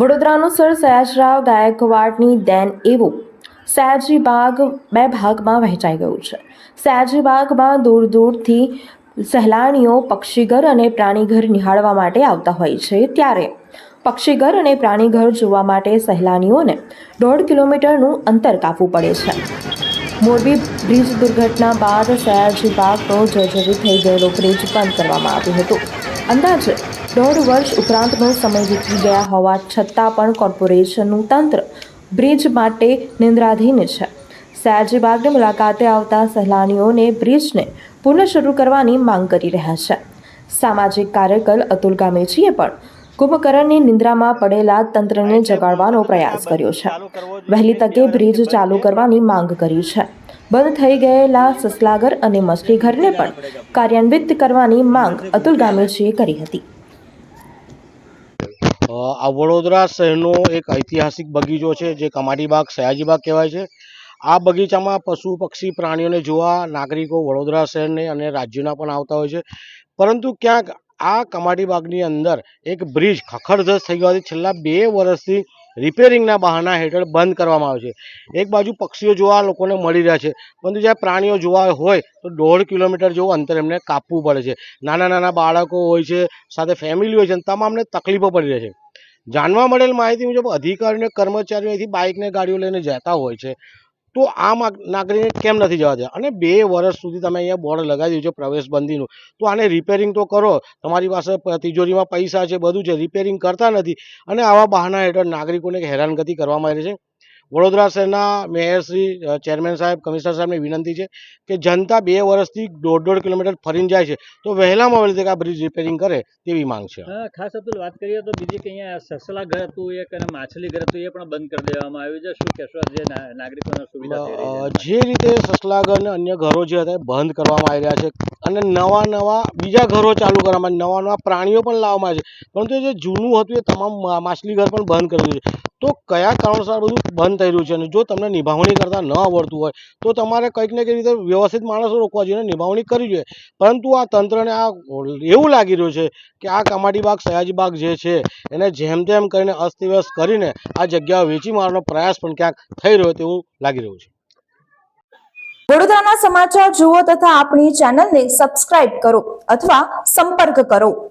વડોદરાનું sir Sayajirao ગાયકવાડની દેન એવું. સયાજી બાગ બે ભાગમાં વહેંચાઈ ગયું છે. સયાજી બાગમાં દૂર દૂરથી સહેલાણીઓ પક્ષીઘર અને પ્રાણીઘર નિહાળવા માટે આવતા હોય છે ત્યારે પક્ષીઘર અને પ્રાણીઘર જોવા માટે સહેલાણીઓને દોઢ કિલોમીટરનું અંતર કાપવું પડે છે. મોરબી બ્રિજ દુર્ઘટના બાદ સયાજી બાગનો જર્જરિત થઈ ગયેલો બ્રિજ બંધ કરવામાં આવ્યો હતો. અંદાજે દોઢ વર્ષ ઉપરાંતનો સમય વીતી ગયા હોવા છતાં પણ કોર્પોરેશનનું તંત્ર બ્રિજ માટે નિંદ્રાધીન છે. સયાજી બાગની મુલાકાતે આવતા સહેલાણીઓને બ્રિજને પુનઃ શરૂ કરવાની માંગ કરી રહ્યા છે. સામાજિક કાર્યકર અતુલ ગામેચીએ પણ કુંભકરણની નિંદ્રામાં પડેલા તંત્રને જગાડવાનો પ્રયાસ કર્યો છે. વહેલી તકે બ્રિજ ચાલુ કરવાની માંગ કરી છે. બંધ થઈ ગયેલા સસલાગર અને મછલીઘરને પણ કાર્યાન્વિત કરવાની માંગ અતુલ ગામેચીએ કરી હતી. આ વડોદરા શહેરનો એક ઐતિહાસિક બગીચો છે, જે કમાટીબાગ સયાજીબાગ કહેવાય છે. આ બગીચામાં પશુ, પક્ષી, પ્રાણીઓને જોવા નાગરિકો વડોદરા શહેરને અને રાજ્યના પણ આવતા હોય છે. પરંતુ ક્યાંક આ કમાટીબાગની અંદર એક બ્રિજ ખખડધસ થઈ ગયો છેલ્લા બે વર્ષથી રિપેરિંગના બહાના હેઠળ બંધ કરવામાં આવે છે. એક બાજુ પક્ષીઓ જોવા લોકોને મળી રહ્યા છે, પરંતુ જ્યારે પ્રાણીઓ જોવા હોય તો દોઢ કિલોમીટર જેવું અંતર એમને કાપવું પડે છે. નાના નાના બાળકો હોય છે, સાથે ફેમિલી હોય છે તમામને તકલીફો પડી રહે છે. જાણવા મળેલ માહિતી મુજબ અધિકારીઓ કર્મચારીઓ અહીંથી બાઇકને ગાડીઓ લઈને જતા હોય છે. તો આ નાગરિકને કેમ નથી જવા દે અને બે વર્ષ સુધી તમે અહીંયા બોર્ડ લગાવી દીધું છે પ્રવેશબંધીનું. તો આને રિપેરિંગ તો કરો. તમારી પાસે તિજોરીમાં પૈસા છે, બધું છે. રિપેરિંગ કરતા નથી. અને આવા બહાના હેઠળ નાગરિકોને હેરાનગતિ કરવામાં આવી છે. વડોદરા શહેરના મેયર શ્રી ચેરમેન સાહેબ કમિશનર સાહેબને વિનંતી છે કે જનતા બે વર્ષથી દોઢ દોઢ કિલોમીટર ફરીને જાય છે. તો વહેલામાં વહેલી તકે આ બ્રિજ રિપેરિંગ કરે તેવી માંગ છે. ખાસ અતુલ વાત કરીએ તો બીજી કે અહીંયા સસલા ઘર હતું એક અને માછલી ઘર હતું એ પણ બંધ કરી દેવામાં આવ્યું છે. શું કહેશો જે નાગરિકોના સુવિધા જે રીતે સસલાગર અને અન્ય ઘરો જે હતા બંધ કરવામાં આવી રહ્યા છે અને નવા નવા બીજા ઘરો ચાલુ કરવામાં નવા નવા પ્રાણીઓ પણ લાવવામાં આવે છે. પરંતુ જે જૂનું હતું એ તમામ માછલી ઘર પણ બંધ કરી દીધું છે. તો કયા કારણોસર બધું બંધ થઈ રહ્યું છે? અને જો તમને નિભાવણી કરતાં ન આવડતું હોય, તો તમારે કંઈક ને કંઈક રીતે વ્યવસ્થિત માણસો રોકવા જોઈએ નિભાવણી કરવી જોઈએ. પરંતુ આ તંત્રને આ એવું લાગી રહ્યું છે કે આ કમાટીબાગ સયાજીબાગ જે છે, એને જેમ તેમ કરીને અસ્તવ્યસ્ત કરીને આ જગ્યાઓ વેચી મારવાનો પ્રયાસ પણ ક્યાંક થઈ રહ્યો તેવું લાગી રહ્યું છે. વડોદરાના સમાચાર જુઓ તથા આપણી ચેનલને સબસ્ક્રાઇબ કરો અથવા સંપર્ક કરો.